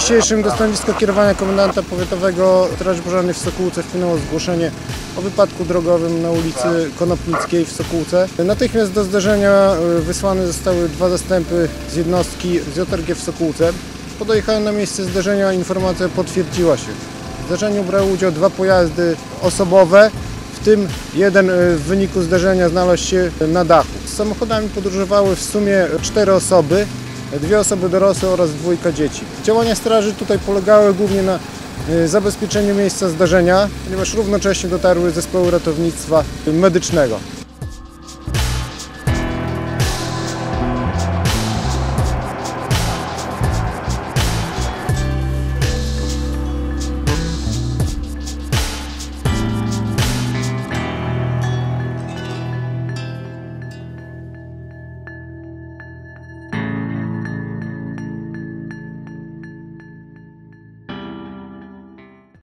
dzisiejszym do stanowiska kierowania komendanta powiatowego Straży Pożarnej w Sokółce wpłynęło zgłoszenie o wypadku drogowym na ulicy Konopnickiej w Sokółce. Natychmiast do zdarzenia y, wysłane zostały dwa zastępy z jednostki z JRG w Sokółce. Po dojechaniu na miejsce zdarzenia informacja potwierdziła się. W zdarzeniu brały udział dwa pojazdy osobowe, w tym jeden y, w wyniku zdarzenia znalazł się na dachu. Z samochodami podróżowały w sumie cztery osoby, dwie osoby dorosłe oraz dwójka dzieci. Działania straży tutaj polegały głównie na y, zabezpieczeniu miejsca zdarzenia, ponieważ równocześnie dotarły zespoły ratownictwa medycznego.